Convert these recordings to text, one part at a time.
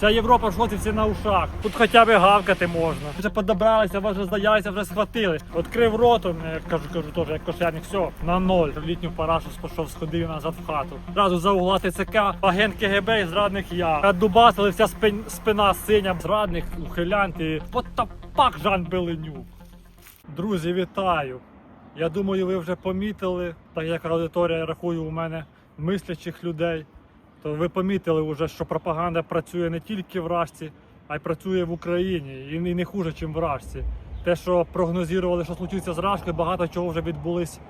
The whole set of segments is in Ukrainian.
Вся Європа в всі на ушах. Тут хоча б гавкати можна. Вже подобралися, вже здаялися, вже схватили. Відкрив ротом, я кажу, кажу теж, як кошерник, все, на ноль. В літню парашу пішов, сходив назад в хату. Зразу за угла ТЦК, агент КГБ і зрадник я. Дубасили, вся спин- спина синя, зрадник, ухилянт і потапак Жан Беленюк. Друзі, вітаю! Я думаю, ви вже помітили, так як аудиторія рахую у мене мислячих людей, то ви помітили вже, що пропаганда працює не тільки в Рашці, а й працює в Україні і не- хуже, ніж в Рашці. Те, що прогнозували, що случиться з Рашкою, багато чого вже відбулось,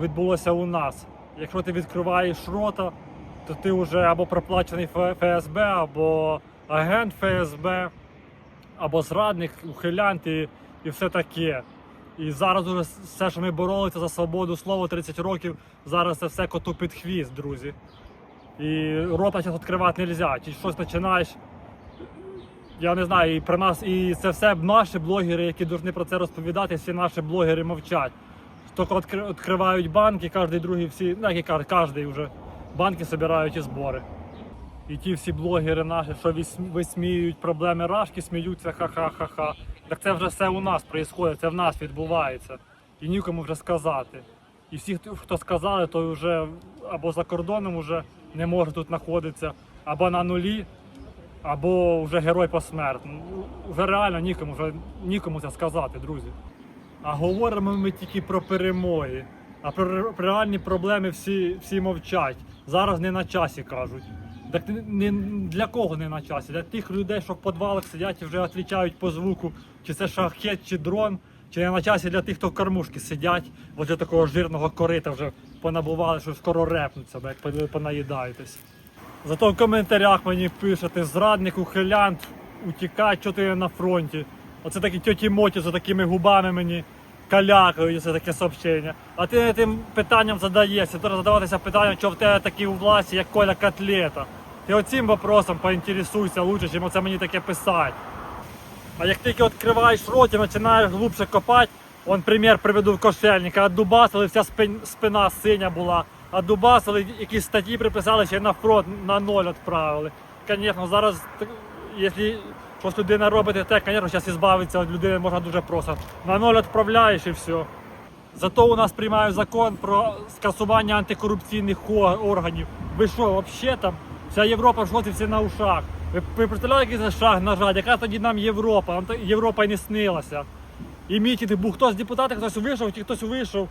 відбулося у нас. Якщо ти відкриваєш рота, то ти вже або проплачений ФСБ, або агент ФСБ, або зрадник, ухилянт і, і все таке. І зараз уже все, що ми боролися за свободу слова 30 років, зараз це все коту під хвіст, друзі. І рота зараз відкривати не можна. Чи щось починаєш. Я не знаю, і про нас, і це все наші блогери, які повинні про це розповідати, всі наші блогери мовчать. Тільки відкривають банки, кожен другий всі, ну як кожен, вже банки збирають і збори. І ті всі блогери наші, що вис- висміюють проблеми рашки, сміються ха-ха-ха-ха. Так це вже все у нас відбувається, це в нас відбувається. І нікому вже сказати. І всі, хто сказали, то вже або за кордоном вже не може тут знаходитися, або на нулі, або вже герой посмертно. Ну, Вже реально нікому, вже нікому це сказати, друзі. А говоримо ми тільки про перемоги. А про, реальні проблеми всі, всі мовчать. Зараз не на часі кажуть. Так не, для кого не на часі? Для тих людей, що в підвалах сидять і вже відповідають по звуку, чи це шахет, чи дрон, чи не на часі для тих, хто в кормушки сидять, возле такого жирного корита вже понабували, що скоро репнуться, як понаїдаєтесь. Зато в коментарях мені пишете зрадник, ухилянт, утікай, що ти на фронті. Оце такі тьоті моті за такими губами мені калякають це таке сообщення. А ти тим питанням задаєшся, треба задаватися питанням, що в тебе такі у власті, як Коля Котлета. Ти оцим вопросом поінтересуйся лучше, чим оце мені таке писати. А як тільки відкриваєш рот і починаєш глубше копати, он примір приведу в кошельника, Дубасили, вся спин- спина синя була. А Дубасили, якісь статті приписали, ще на фронт на ноль відправили. Звісно, зараз, якщо людина робить те, звісно, зараз ізбавитися від людини можна дуже просто. На ноль відправляєш і все. Зато у нас приймають закон про скасування антикорупційних органів. Ви що, взагалі там? Вся Європа в шоці всі на ушах. Ви, ви представляєте, який це шаг нажать? Яка тоді нам Європа? Європа й не снилася. І мітінги був хтось з депутатів, хтось вийшов, чи хтось вийшов.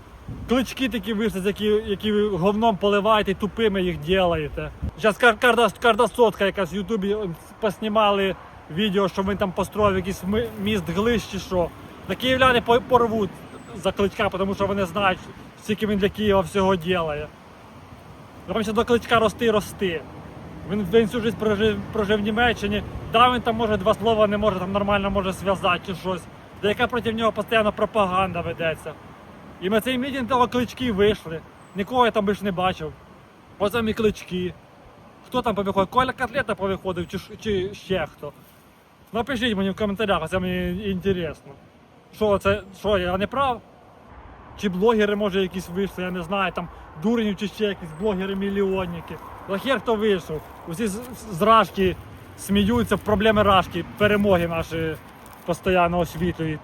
Клички такі вийшли, які, які ви говном поливаєте тупими їх ділаєте. Зараз кожна, кожна сотка якась в Ютубі поснімали відео, що він там построїв якийсь міст глиш чи що. Та київляни порвуть за кличка, тому що вони знають, скільки він для Києва всього ділає. Ще до кличка рости рости. Він, він всю життя прожив, прожив в Німеччині. Да, він там може два слова не може там нормально може зв'язати чи щось. Та яка проти нього постійно пропаганда ведеться. І на цей мітинг того клички вийшли. Нікого я там більше не бачив. Оце мій клички. Хто там повиходив? Коля Котлета повиходив чи, чи ще хто. Напишіть мені в коментарях, це мені інтересно. Що це, що я не прав? Чи блогери, може, якісь вийшли, я не знаю, там дурнів чи ще якісь блогери-мільйонники. Лахер хто вийшов. Усі з, з Рашки сміються в проблеми Рашки, перемоги наші постійно тільки.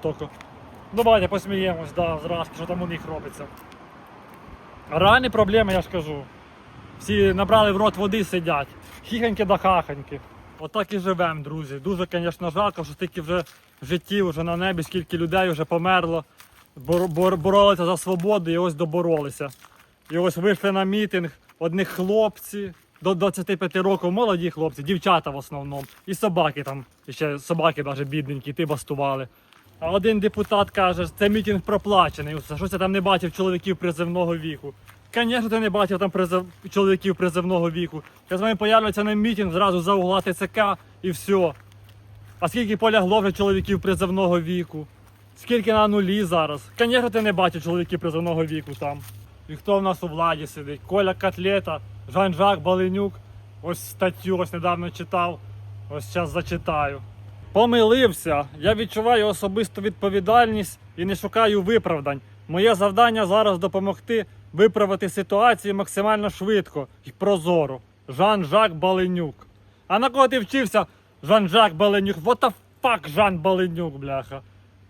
Ну, давайте посміємось, да, з Рашки, що там у них робиться. Реальні проблеми, я ж кажу. Всі набрали в рот води сидять. Хіханьки да хаханьки. Отак і живемо, друзі. Дуже, звісно, жалко, що стільки вже житті, вже на небі, скільки людей вже померло, бор- бор- боролися за свободу і ось доборолися. І ось вийшли на мітинг одних хлопці до 25 років, молоді хлопці, дівчата в основному, і собаки там, ще собаки навіть бідненькі, ти бастували. А один депутат каже, це мітинг проплачений. Щось я там не бачив чоловіків призивного віку. Звісно, ти не бачив там призив... чоловіків призивного віку. З вами появляється на мітинг зразу за угла ТЦК і все. А скільки полягло вже чоловіків призивного віку? Скільки на нулі зараз? Звісно, ти не бачив чоловіків призивного віку там. І хто в нас у владі сидить? Коля Котлета, Жан-Жак Баленюк. Ось статтю ось недавно читав. Ось зараз зачитаю. Помилився. Я відчуваю особисту відповідальність і не шукаю виправдань. Моє завдання зараз допомогти виправити ситуацію максимально швидко і прозоро. Жан-Жак Баленюк. А на кого ти вчився Жан-Жак Баленюк. What the fuck, Жан Баленюк, бляха.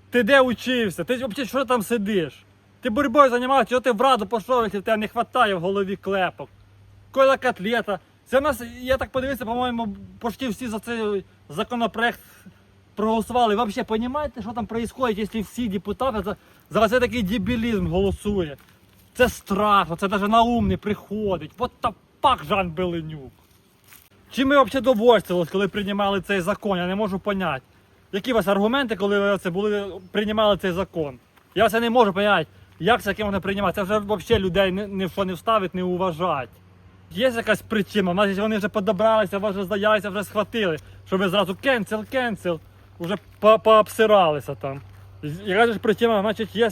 Ти де учився? Ти взагалі що там сидиш? Ти боротьбою займався, чого ти в раду пішов, якщо тебе не вистачає в голові клепок. Кола котлета. Це в нас, я так подивився, по-моєму, почти всі за цей законопроект проголосували. Ви взагалі розумієте, що там відбувається, якщо всі депутати за, за цей такий дебілізм голосує? Це страшно, це навіть на ум не приходить. What the Жан Беленюк. Чим ми взагалі довольствувалися, коли приймали цей закон? Я не можу поняти. Які у вас аргументи, коли ви це були, приймали цей закон? Я це не можу поняти. Як це яке можна приймати? Це вже взагалі людей ні в що не вставить, не уважать. Є якась причина, значить вони вже подобралися, вже здаялися, вже схватили, щоб ви зразу кенсел, кенсел, вже по- пообсиралися там. Яка ж причина, значить, є.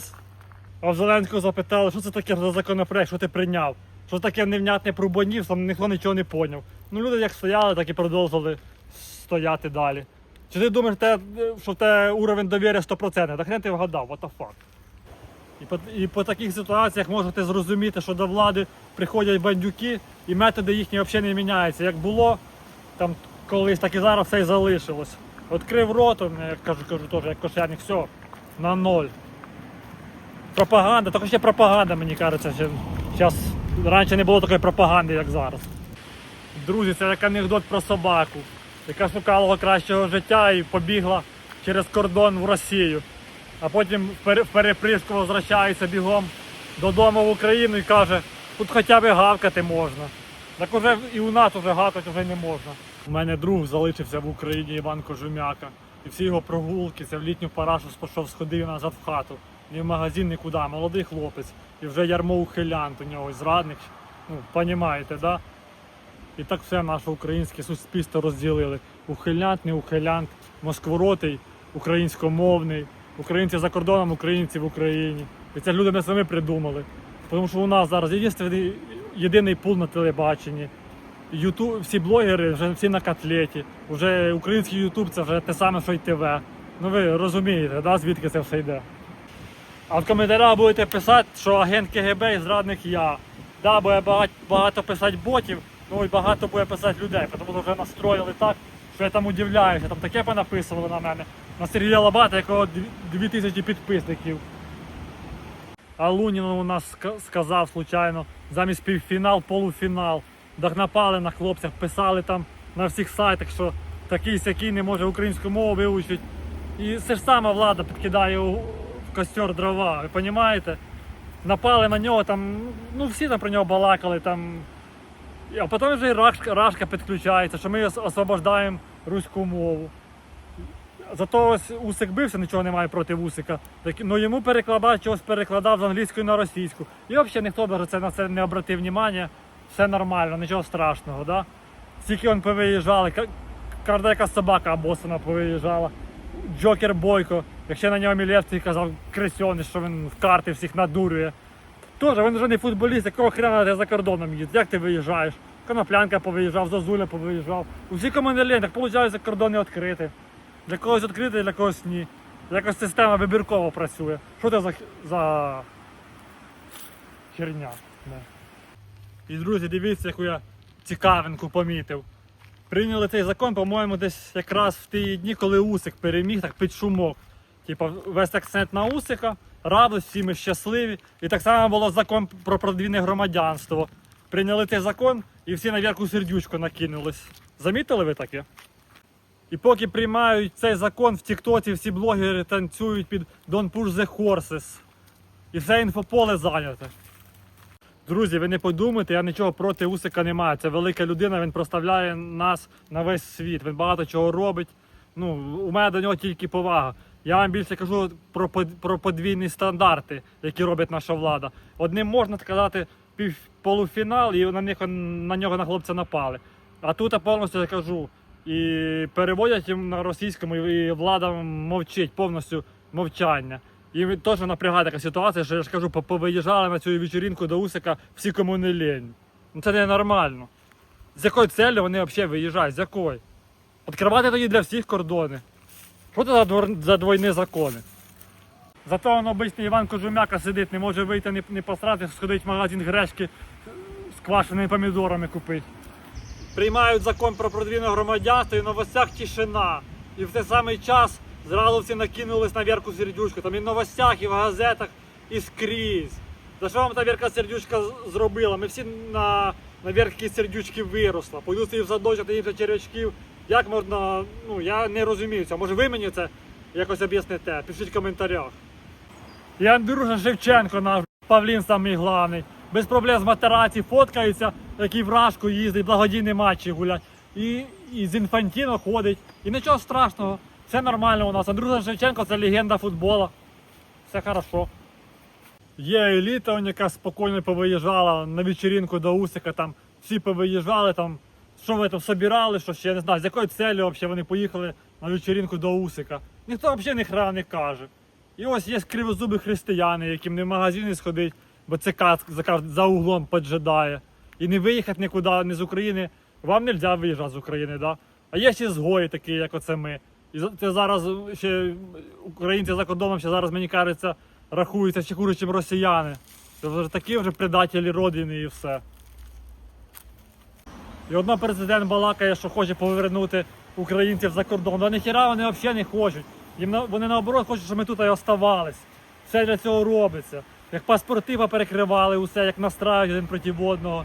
А в Зеленського запитали, що це таке за законопроект, що ти прийняв? Що таке невнятне пробонів, там ніхто нічого не поняв. Ну люди як стояли, так і продовжували стояти далі. Чи ти думаєш, що в тебе уровень довіри 100%? Так хрен ти вгадав, what the fuck. І по, і по таких ситуаціях можете зрозуміти, що до влади приходять бандюки і методи їхні взагалі не міняються. Як було там колись, так і зараз все і залишилось. Відкрив рот, я кажу, кажу теж, як кошерник, все, на ноль. Пропаганда, тільки ще пропаганда, мені кажеться, що зараз раніше не було такої пропаганди, як зараз. Друзі, це як анекдот про собаку, яка шукала кращого життя і побігла через кордон в Росію. А потім в пере- перепришку возвращається бігом додому в Україну і каже, тут хоча б гавкати можна. Так уже і у нас уже гавкати вже не можна. У мене друг залишився в Україні Іван Кожумяка. І всі його прогулки, це в літню парашу пішов, сходив назад в хату. Ні в магазин, нікуди. Молодий хлопець. І вже ярмо ухилянт у нього, зрадник. Ну, понімаєте, да? І так все наше українське суспільство розділили. Ухилянт, не ухилянт, москворотий, українськомовний, українці за кордоном, українці в Україні. І це люди не самі придумали. Тому що у нас зараз єдиний, єдиний пул на телебаченні. Ютуб, всі блогери вже всі на котлеті. Уже український Ютуб це вже те саме, що й ТВ. Ну ви розумієте, да, звідки це все йде. А в коментарях будете писати, що агент КГБ і зрадник я. Да, буде багато, писати ботів, ну і багато буде писати людей, тому що вже настроїли так, що я там удивляюся. Там таке понаписували на мене. На Сергія Лобата, якого 2000 підписників. А Лунін у нас сказав случайно, замість півфінал, полуфінал. Так напали на хлопцях, писали там на всіх сайтах, що такий сякий не може українську мову вивчити. І це ж сама влада підкидає в костер дрова, ви розумієте? Напали на нього, там, ну всі там про нього балакали, там. А потім вже і Рашка підключається, що ми освобождаємо руську мову. Зато ось Усик бився, нічого немає проти Усика. Так, ну йому перекладач чогось перекладав з англійської на російську. І взагалі ніхто б це на це не обратив увагу. Все нормально, нічого страшного. Да? Стільки він повиїжджали, ка- кожна яка собака обоссана повиїжджала. Джокер Бойко, якщо на нього Мілєвський казав кресьоний, що він в карти всіх надурює. Тоже він вже не футболіст, якого хрена ти за кордоном їздиш? Як ти виїжджаєш? Коноплянка повиїжджав, Зозуля повиїжджав. Усі команди так виходить, кордони відкриті. Для когось відкритий, для когось ні. Якось система вибірково працює. Що це за, за херня? Не. І друзі, дивіться, яку я цікавинку помітив. Прийняли цей закон, по-моєму, десь якраз в ті дні, коли Усик переміг, так під шумок. Типа весь акцент на Усика, радость, всі ми щасливі. І так само було закон про подвійне громадянство. Прийняли цей закон і всі наверху сердючку накинулись. Замітили ви таке? І поки приймають цей закон в Тіктоці, всі блогери танцюють під Don't Push the Horses. І все інфополе зайняте. Друзі, ви не подумайте, я нічого проти Усика не маю. Це велика людина, він проставляє нас на весь світ. Він багато чого робить. Ну, у мене до нього тільки повага. Я вам більше кажу про, про подвійні стандарти, які робить наша влада. Одним можна сказати пів полуфінал, і на них на нього на хлопця напали. А тут я повністю кажу. І переводять їм на російському, і влада мовчить, повністю мовчання. І теж напрягає така ситуація, що я ж кажу, по- повиїжджали на цю вечірінку до Усика всі кому не лень. Ну це ненормально. З якою целью вони взагалі виїжджають? З якої? Відкривати тоді для всіх кордони. Що це за, двойні закони? Зато он обичний Іван Кожумяка сидить, не може вийти, не, не посрати, сходить в магазин грешки з квашеними помідорами купити. Приймають закон про подвійне громадянство і в новостях тишина. І в той самий час зразу всі накинулись на Вірку Сердючку. Там і в новостях, і в газетах, і скрізь. За що вам та Вірка Сердючка зробила? Ми всі на, на Вірки Сердючки виросла. Пойду собі в садочок інших червячків. Як можна, ну я не розумію це. Може ви мені це якось об'ясните? Пишіть в коментарях. І Андрюша Шевченко, наш Павлін самий главний. Без проблем з матераці фоткається, який в Рашку їздить, благодійні матчі гулять. І, і з інфантіно ходить. І нічого страшного. Все нормально у нас. Андрюша Шевченко це легенда футбола. Все хорошо. Є еліта, яка спокійно повиїжджала на вечеринку до Усика, там всі повиїжджали, там, що ви там собирали, що ще я не знаю, з якою целью взагалі вони поїхали на вечеринку до Усика. Ніхто взагалі ні хрена не каже. І ось є кривозубі християни, яким не в магазини сходить, бо це за, за углом поджидає. І не виїхати нікуди, не з України. Вам не можна виїжджати з України, да? А є ще згої такі, як оце ми. І це зараз ще українці за кордоном ще зараз, мені кажеться, рахуються ще ніж росіяни. Це вже такі вже предателі родини і все. І одна президент балакає, що хоче повернути українців за кордон. Да ніхіра вони взагалі не хочуть. Їм вони наоборот хочуть, щоб ми тут і оставались. Все для цього робиться. Як паспорти перекривали, усе, як настраюють один проти одного.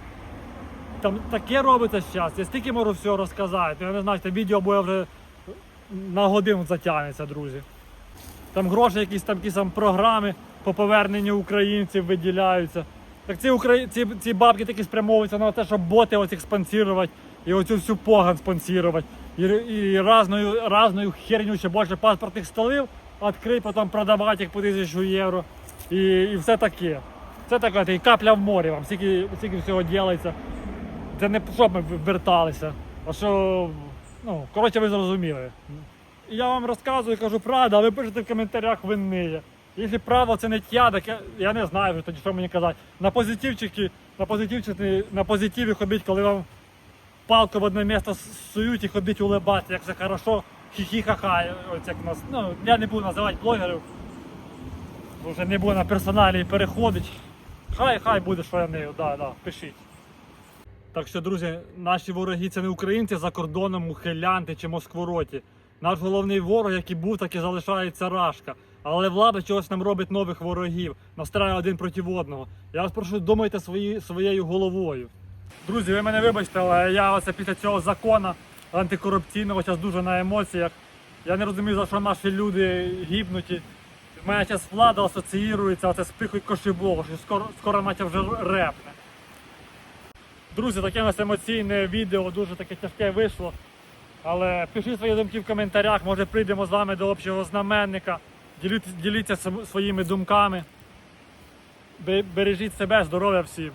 Там таке робиться зараз. Я стільки можу всього розказати. Я не знаю, це відео буде вже на годину затягнеться, друзі. Там гроші, якісь там якісь там програми по поверненню українців виділяються. Так ці, украї... ці, ці бабки такі спрямовуються на те, щоб боти оцих спонсірувати і оцю всю поган спонсірувати. І, і разною, разною херню ще більше паспортних столів відкрити, потім продавати їх по тисячу євро. І, і все таке. Це таке, і капля в морі вам, стільки, стільки всього ділається. Це не щоб ми верталися, а що, ну, коротше, ви зрозуміли. Я вам розказую, кажу правду, а ви пишете в коментарях винні. Якщо право це не тя, так я, я не знаю вже тоді, що мені казати. На позитивчики, на позитивчики, на позитиві ходить, коли вам палку в одне місце сують і ходить улибати, як все хорошо, хі-хі-ха-ха. Ось як нас, ну, я не буду називати блогерів, вже не буду на персоналі переходить. Хай, хай буде, що я нею, да, да, пишіть. Так що, друзі, наші вороги це не українці за кордоном, ухилянти чи москвороті. Наш головний ворог, який був, так і залишається Рашка. Але влада чогось нам робить нових ворогів, настраює один проти одного. Я вас прошу, думайте свої, своєю головою. Друзі, ви мене вибачте, але я оце після цього закону антикорупційного зараз дуже на емоціях. Я не розумію, за що наші люди гибнуть. У мене зараз влада асоціюється оце з пихою кошибого, що скоро, скоро наче вже репне. Друзі, таке у нас емоційне відео, дуже таке тяжке вийшло. Але пишіть свої думки в коментарях, може прийдемо з вами до общого знаменника. Діліться, діліться своїми думками. Бережіть себе, здоров'я всім.